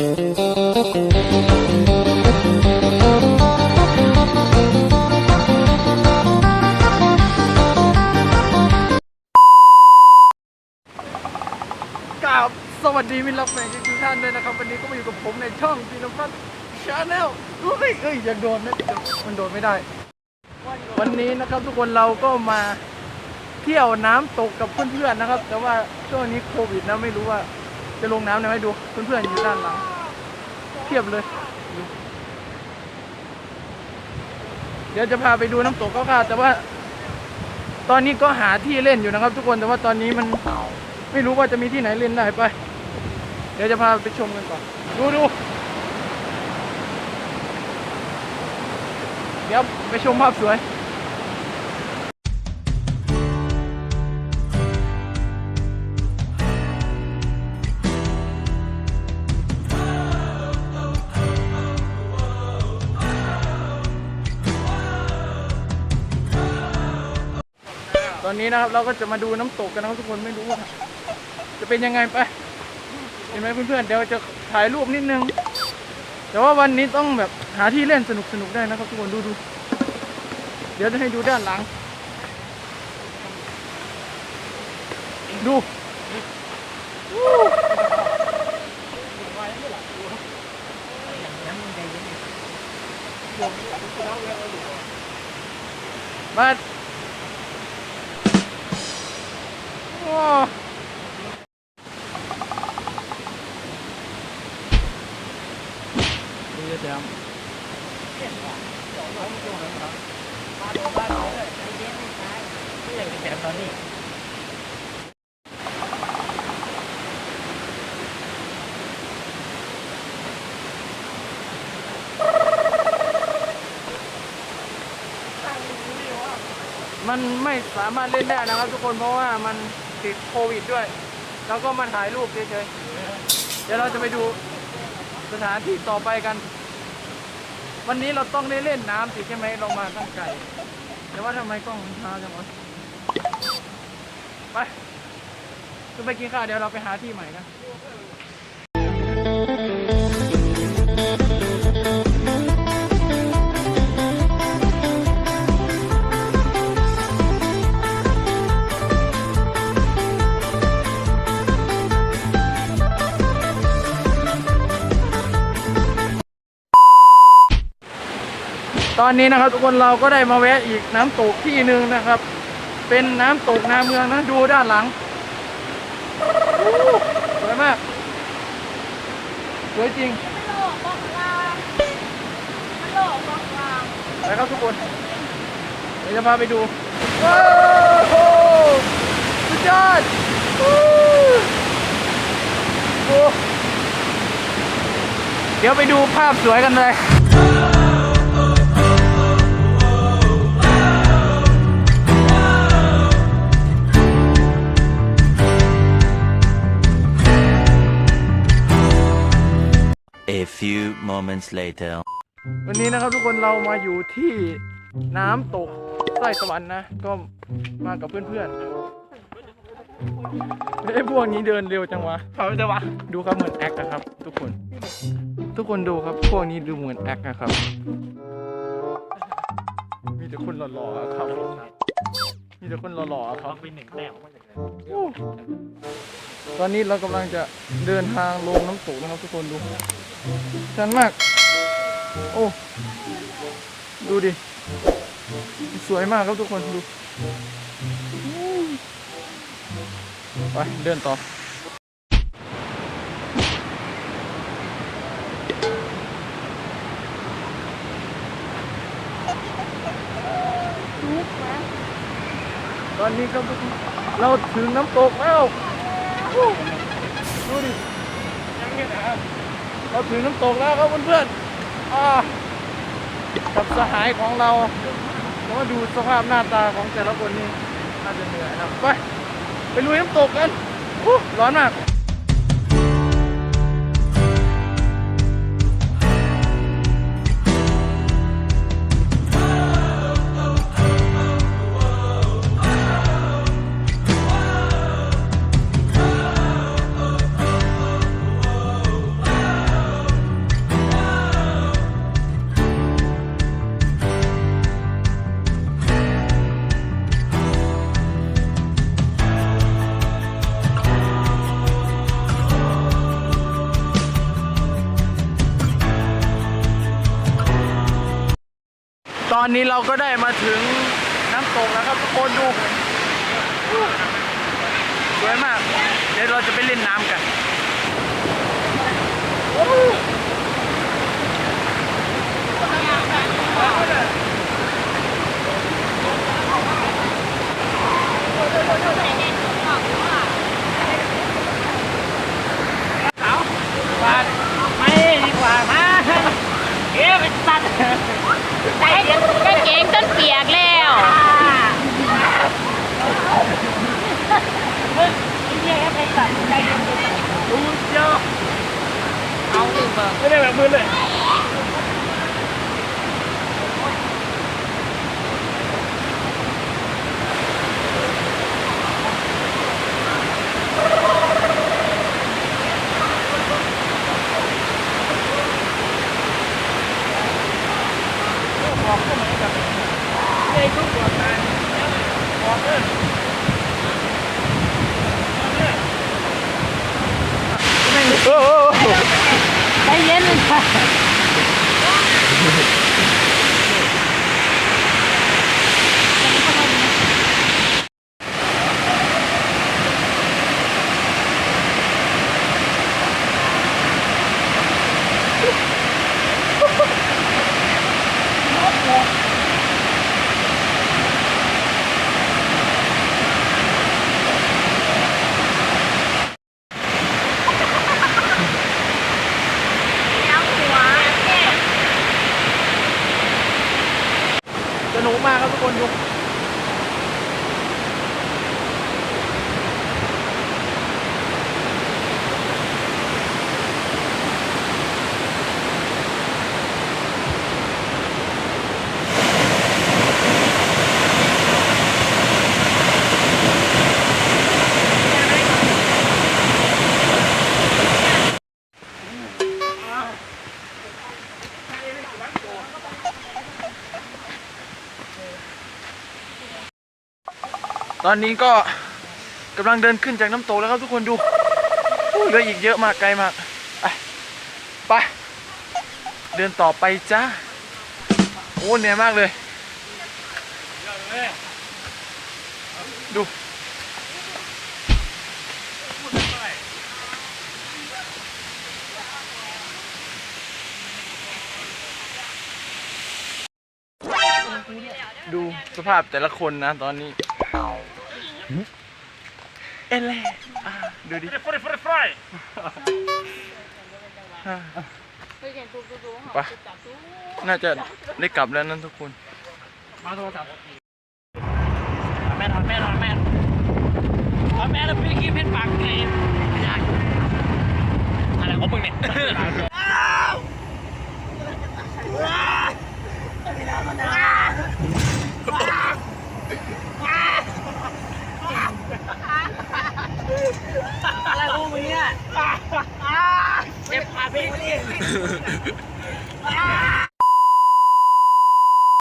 กราบสวัสดีมิตรรักแฟนทุกท่านด้วยนะครับ วันนี้ก็มาอยู่กับผมในช่องพีนพัทชาแนลเฮ้ยเอ้ยยังโดนนะมันโดนไม่ได้ วันนี้นะครับทุกคนเราก็มาเที่ยวน้ำตกกับเพื่อนๆนะครับ แต่ว่าช่วงนี้โควิดนะไม่รู้ว่า จะลงน้ำไหมดูเพื่อนๆอยู่ด้านหลังเทียบเลยดูเดี๋ยวจะพาไปดูน้ำตกคร่าวๆแต่ว่า ตอนนี้ก็หาที่เล่นอยู่นะครับ ทุกคนแต่ว่าตอนนี้มันไม่รู้ว่าจะมีที่ไหนเล่นได้ไป เดี๋ยวจะพาไปชมกันก่อนดูดูเดี๋ยวไปชมภาพสวย อนนี้นะครับ เราก็จะมาดูน้ำตกกันนะครับทุกคนไม่รู้ว่าจะเป็นยังไงไป เห็นไหมเพื่อนๆเดี๋ยวจะถ่ายรูปนิดนึง แต่ว่าวันนี้ต้องแบบหาที่เล่นสนุกๆได้นะครับทุกคนดูดูเดี๋ยวจะให้ดูด้านหลัง ดูมา โอ้ดูจะมันไม่สามารถเล่นได้นะครับทุกคนเพราะว่ามัน ติดโควิดด้วย แล้วก็มาถ่ายรูปเฉยๆ เดี๋ยวเราจะไปดูสถานที่ต่อไปกัน วันนี้เราต้องได้เล่นน้ำสิใช่ไหมเรามาตั้งไกลแต่ว่าทำไมกล้องมันช้าจังวะไปจะไปกินข้าวเดี๋ยวเราไปหาที่ใหม่นะ ตอนนี้นะครับทุกคนเราก็ได้มาแวะอีกน้ำตกที่หนึ่งนะครับ เป็นน้ำตกนาเมืองนะดูด้านหลังสวยมากสวยจริงไปครับทุกคนเดี๋ยวจะพาไปดูว้าวสุดยอดโอ้เดี๋ยวไปดูภาพสวยกันเลย A few moments later. วันนี้นะครับทุกคนเรามาอยู่ที่น้ำตกใต้สวรรค์นะ ก็มากับเพื่อนๆไอ้ยพวกนี้เดินเร็วจังวะเขาจะวะดูครับเหมือนแอคนะครับ ทุกคน ทุกคนดูครับพวกนี้ดูเหมือนแอคนะครับ มีแต่คนหล่อๆอะครับ มีแต่คนหล่อๆอะครับ เป็นหนึ่งแต้มโอ้ตอนนี้เรากำลังจะเดินทางลงน้ำตกนะครับทุกคนดู ชันมาก โอ้ ดูดิ สวยมากครับทุกคนดู ไป เดินต่อตอนนี้ครับทุกคนเราถึงน้ำตกแล้ว ดูดิยังไงนะครับ เราถึงน้ำตกแล้วครับเพื่อนๆอ่ากับสหายของเราเรามาดูสภาพหน้าตาของแต่ละคนนี่น่าจะเหนื่อยนะไปไปลุยน้ำตกกันร้อนมาก อนนี้เราก็ได้มาถึงน้ำตกแล้วครับทุกคนดูสวยมาก เดี๋ยวเราจะไปเล่นน้ำกันไม่ดีกว่ามาเอ๊ะเป็นสัตว์ ใจเย็นกางเกงจนเปียกแล้วเฮียเป็นสัตว์ใจเย็นดูเย อะเอาดิเบิกไม่ได้แบบมือเยใจเย็นเลยค่ะ สนุกมากครับทุกคนดู ตอนนี้ก็กำลังเดินขึ้นจากน้ำตกแล้วครับทุกคนดูเหลืออีกเยอะมากไกลมากไปไปเดินต่อไปจ้าโอ้เหนื่อยมากเลย ดูดูสภาพแต่ละคนนะตอนนี้ เอเล่อะดูดิ ฟรายฟรายฟรายอะไป น่าจะได้กลับแล้วนั่นทุกคน มาโทรศัพท์แม่นอนแม่นอนแม่นอนแม่แล้วพี่คิดเป็นปากไงอะไรของมึงเนี่ยอะไรของมึงเนี่ยเจ็บขา พี่